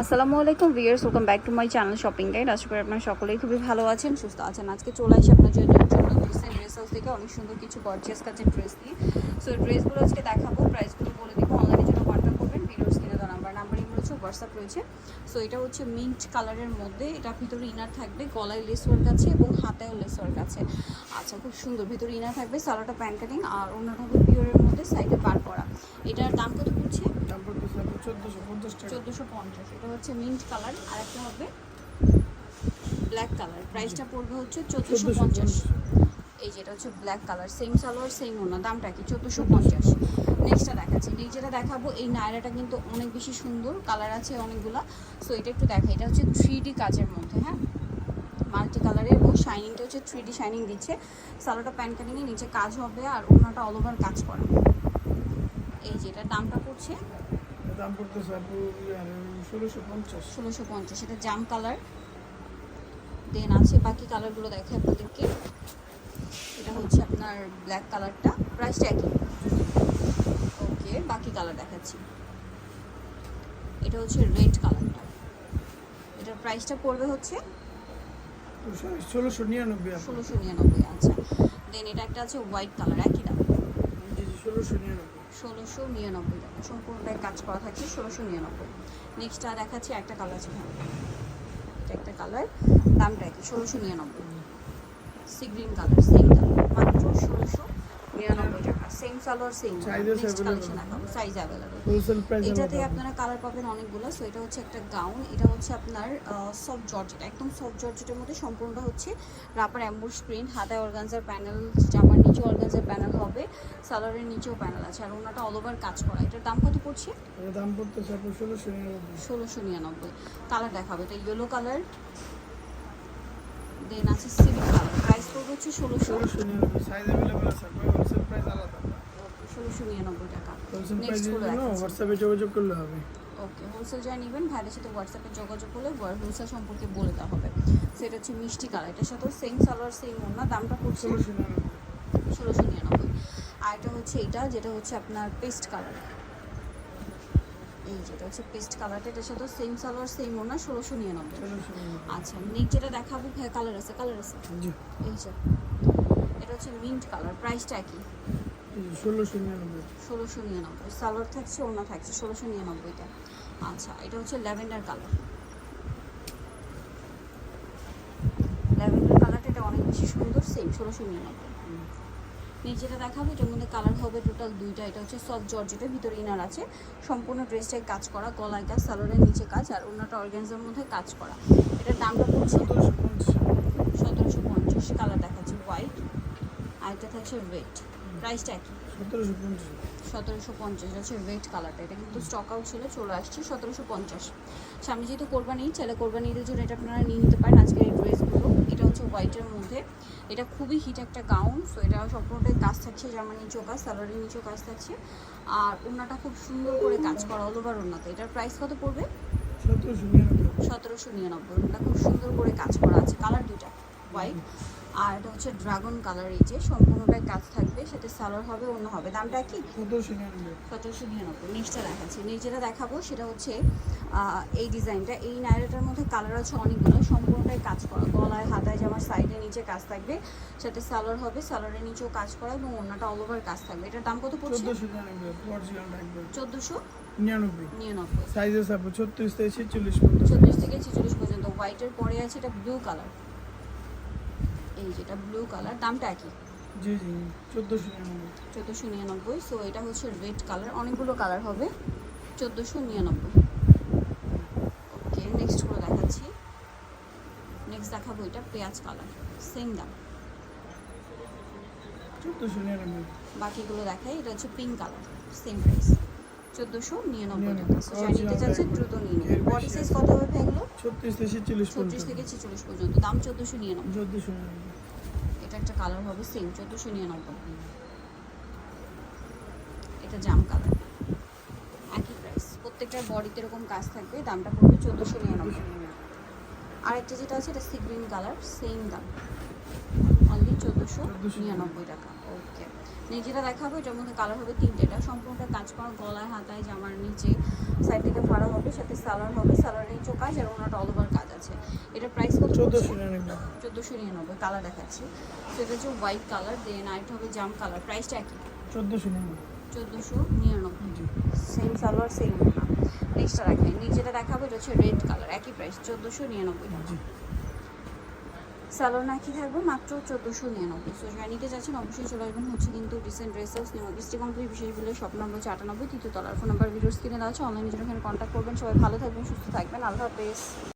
আসসালামু আলাইকুম viewers welcome back to my channel shopping guide. আশা করি আপনারা সকলেই খুবই ভালো আছেন, সুস্থ আছেন। আজকে চলে আসি আপনার জন্য ড্রেস হাউস থেকে অনেক সুন্দর কিছু গর্জিয়াস কাছের ড্রেস নিয়ে। সো ড্রেসগুলো আজকে দেখাবো প্রাইসগুলো বলে দিব। অনলাইনের জন্য কন্ট্যাক্ট করবেন, ভিডিওর স্ক্রিনে দেওয়া নাম্বার নাম্বারই রয়েছে হোয়াটসঅ্যাপ রয়েছে। সো এটা হচ্ছে মিন্ট কালারের মধ্যে। এটা ভিতরে ইনার থাকবে, গলায় লেস ওয়ার্ক আছে এবং হাতেও লেস ওয়ার্ক আছে। আচ্ছা খুব সুন্দর, ভিতরে ইনার থাকবে সালোটা প্যান্ট কাটিং আর অন্যটা হবে পিওরের মধ্যে সাইডে পার করা। এটার দাম কত পড়ছে চোদ্দোশো পঞ্চাশ এটা হচ্ছে মিন্ট কালার আর একটা হবে ব্ল্যাক কালার প্রাইসটা পড়বে হচ্ছে চোদ্দোশো পঞ্চাশ। এই যেটা হচ্ছে black colour same salwar same ওনা দামটা কি? চোদ্দোশো পঞ্চাশ। নেক্সটটা দেখাচ্ছি। এই যেটা দেখাবো এই নায়রাটা কিন্তু অনেক বেশি সুন্দর কালার আছে অনেকগুলা। সো এটা একটু দেখা এটা হচ্ছে থ্রি ডি কাজের মধ্যে হ্যাঁ? মাল্টি কালারের এবং শাইনিংটা হচ্ছে থ্রি ডি শাইনিং দিচ্ছে। সালোটা প্যান্ট কাটিংয়ে নিচে কাজ হবে আর ওনাটা অল ওভার কাজ করা। এই যেটা দামটা পড়ছে দাম পড়তেছে আপু ষোলোশো পঞ্চাশ। ষোলোশো পঞ্চাশ এটা জাম কালার। দেন আছে বাকি কালারগুলো দেখে আপনাদেরকে। এটা হচ্ছে আপনার ব্ল্যাক কালারটা প্রাইসটা একই। ওকে বাকি কালার দেখাচ্ছি। এটা হচ্ছে রেড কালারটা। এটার প্রাইসটা পড়বে হচ্ছে ষোলোশো নিরানব্বই ষোলোশো নিরানব্বই আচ্ছা। দেন এটা একটা আছে হোয়াইট কালার একই দাম। ষোলোশো নিরানব্বই। ষোলোশো নিরানব্বই টাকা। সম্পূর্ণটাই কাজ করা থাকছে ষোলোশো নিরানব্বই। নেক্সট আর দেখাচ্ছি একটা কালার আছে এটা একটা কালার দামটা কি ষোলোশো নিরানব্বই। সি গ্রিন কালার সেম দাম মাত্র ষোলোশো নিরানব্বই টাকা। সেম সালোয়ার সেম কালেকশন দেখাবো। সাইজ অ্যাভেলেবল এটাতে আপনারা কালার পাবেন অনেকগুলো। সো এটা হচ্ছে একটা গাউন এটা হচ্ছে আপনার সফট জর্জেট একদম সফট জর্জেটের মধ্যে সম্পূর্ণটা হচ্ছে রাপার অ্যাম্বুশ প্রিন্ট হাতায় অর্গানজার প্যানেল জামার নিচে অর্গানজার প্যানেল সালোয়ারের নিচেও প্যানেল আছে আর ওনাটা অল ওভার কাজ করা। এটার দাম কত পড়ছে? এর দাম পড়তেছে আপু ষোলোশো নিরানব্বই। ষোলোশো নিরানব্বই। কালার দেখাবো এটা ইয়েলো কালার দেন আছে সিভিক কালার প্রাইস পড়বে হচ্ছে ষোলোশো। ষোলোশো নিরানব্বই। সাইজ অ্যাভেলেবল আছে হোলসেল প্রাইস আলাদা। ষোলোশো নিরানব্বই টাকা। জন্য হোয়াটসঅ্যাপে যোগাযোগ করলে হবে। ওকে হোলসেল যা নেবেন ভাইদের সাথে হোয়াটসঅ্যাপে যোগাযোগ করলে হোলসেল সম্পর্কে বলে দেওয়া হবে। সেটা হচ্ছে মিষ্টি কালার এটার সাথেও সেম সালোয়ার সেম ওনা দামটা পড়ছে ষোলোশো নিরানব্বই। আর এটা হচ্ছে এটা যেটা হচ্ছে আপনার পেস্ট কালার এই যেটা হচ্ছে পেস্ট কালারটা এটার সাথে সেম সালোয়ার সেম ওনা ষোলোশো ষোলোশো নিরানব্বই। আচ্ছা নেক্সট যেটা দেখাবো হ্যাঁ কালার আছে কালার আছে। এই যে এটা হচ্ছে মিন্ট কালার প্রাইসটা কি? ষোলোশো নিরানব্বই। ষোলোশো নিরানব্বই। সালোয়ার থাকছে ওনা থাকছে ষোলোশো নিরানব্বইটা। আচ্ছা এটা হচ্ছে ল্যাভেন্ডার কালার ল্যাভেন্ডার কালারটা এটা অনেক বেশি সুন্দর সেম ষোলোশো নিরানব্বই। নিচেটা দেখাবো, এটার মধ্যে কালার হবে টোটাল দুইটা। এটা হচ্ছে সফট জর্জেটের, ভিতরে ইনার আছে। সম্পূর্ণ ড্রেসটাই কাজ করা, গলায় কাজ সালোয়ারের নিচে কাজ, আর অন্যটা অর্গ্যানজার মধ্যে কাজ করা। এটার দামটা পড়ছে সতেরোশো পঞ্চাশ সতেরোশো পঞ্চাশ কালার দেখাচ্ছে হোয়াইট আর এটা থাকছে রেড প্রাইসটা একই। সতেরোশো পঞ্চাশ। পঞ্চাশ রেড কালারটা এটা কিন্তু স্টক আউট ছিল চলে আসছে সতেরোশো পঞ্চাশ। সামনে যেহেতু কোরবানি ছেলে কোরবানি ঈদের জন্য এটা আপনারা নিয়ে নিতে পারেন আজকের এই ড্রেসগুলো। এটা হচ্ছে হোয়াইটের মধ্যে। এটা খুবই হিট একটা গাউন সো এটা সম্পূর্ণটাই কাজ থাকছে জামার নিচেও কাজ সালোয়ারের নিচেও কাজ থাকছে। আর ওনাটা খুব সুন্দর করে কাজ করা অল ওভার ওনাতে এটার প্রাইস কত পড়বে? সতেরোশো নিরানব্বই। সতেরোশো নিরানব্বই। ওটা খুব সুন্দর করে কাজ করা আছে। কালার দুইটা হোয়াইট আর এটা হচ্ছে ড্রাগন কালার এই যে সম্পূর্ণটাই কাজ থাকবে সাথে সালোয়ার হবে অন্য হবে। দামটা কি? সতেরোশো নিরানব্বই। নেক্সটটা দেখাচ্ছি। যেটা দেখাবো সেটা হচ্ছে এই ডিজাইনটা এই নাইরাটার মধ্যে কালার আছে অনেকগুলো সম্পূর্ণটাই কাজ করা। গলায় হাতায় জামার সাইডে নিচে কাজ থাকবে সাথে সালোয়ার হবে সালোয়ারের নিচেও কাজ করা এবং অন্যটা অল ওভার কাজ থাকবে। এটার দাম কত পড়ছে? চোদ্দোশো নিরানব্বই চোদ্দোশো নিরানব্বই। নিরানব্বই। সাইজেস আপু ছত্রিশ থেকে ছেচল্লিশ পর্যন্ত। চল্লিশ থেকে ছেচল্লিশ পর্যন্ত। হোয়াইটের পরে আছে এটা ব্লু কালার এই যেটা ব্লু কালার দামটা একই জি জি চোদ্দোশো নিরানব্বই। চোদ্দোশো নিরানব্বই সো এটা হচ্ছে রেড কালার অনেকগুলো কালার হবে। চোদ্দোশো নিরানব্বই। ওকে নেক্সট করে দেখাচ্ছি। নেক্সট দেখাবো এটা পেঁয়াজ কালার সেম দাম। চোদ্দোশো নিরানব্বই। বাকিগুলো দেখাই এটা হচ্ছে পিঙ্ক কালার সেম প্রাইস চোদ্দোশো নিরানব্বই টাকা। সো যারা নিতে চাচ্ছে দ্রুত নিয়ে নেবেন। বডি সাইজ কত হবে এগুলো? ছত্রিশ থেকে ছেচল্লিশ ছত্রিশ পর্যন্ত থেকে ছেচল্লিশ পর্যন্ত। দাম চোদ্দোশো নিরানব্বই। চোদ্দোশো এটা একটা কালার হবে সেম চোদ্দোশো নিরানব্বই। এটা জাম কালার একই প্রাইস প্রত্যেকটার বডিতে এরকম কাজ থাকবে। দামটা পড়বে চোদ্দোশো নিরানব্বই। আরেকটা যেটা আছে এটা সি গ্রিন কালার সেম দাম। চোদ্দোশো নিরানব্বই টাকা। ওকে যেটা দেখাবো এটার মধ্যে কালার হবে তিনটে। এটা সম্পূর্ণটা কাজ করা গলায় হাতায় জামার নিচে। সাইড থেকে ফাড়া হবে সাথে সালোয়ার হবে সালোয়ার নিচেও কাজ আর ওনাটা অল ওভার কাজ আছে। এটা প্রাইস কত চোদ্দোশো নিরানব্বই। চোদ্দোশো নিরানব্বই কালার দেখাচ্ছি। এটা হচ্ছে হোয়াইট কালার দেন আরেকটা হবে জাম কালার প্রাইসটা একই? চোদ্দোশো নিরানব্বই। চোদ্দোশো নিরানব্বই। সেম সালোয়ার সেম নেক্সটটা দেখাই। নিচেটা দেখাবো এটা হচ্ছে রেড কালার একই প্রাইস চোদ্দোশো নিরানব্বই টাকা। সালোয়ার নাকি থাকবে, মাত্র চোদ্দোশো নিরানব্বই। সো যারা যাচ্ছেন, অবশ্যই চলে আসবেন হচ্ছে কিন্তু রিসেন্ট ড্রেস হাউস নিউ বৃষ্টি কমপ্লিট বিশেষ বলে শপ নম্বর হচ্ছে আটানব্বই, তৃতীয় তলার ফোন নাম্বার ভিডিওস কিনে দেওয়া আছে অনলাইনে জন্য এখানে কন্ট্যাক্ট করবেন। সবাই ভালো থাকবেন, সুস্থ থাকবেন, আল্লাহ হাফেজ।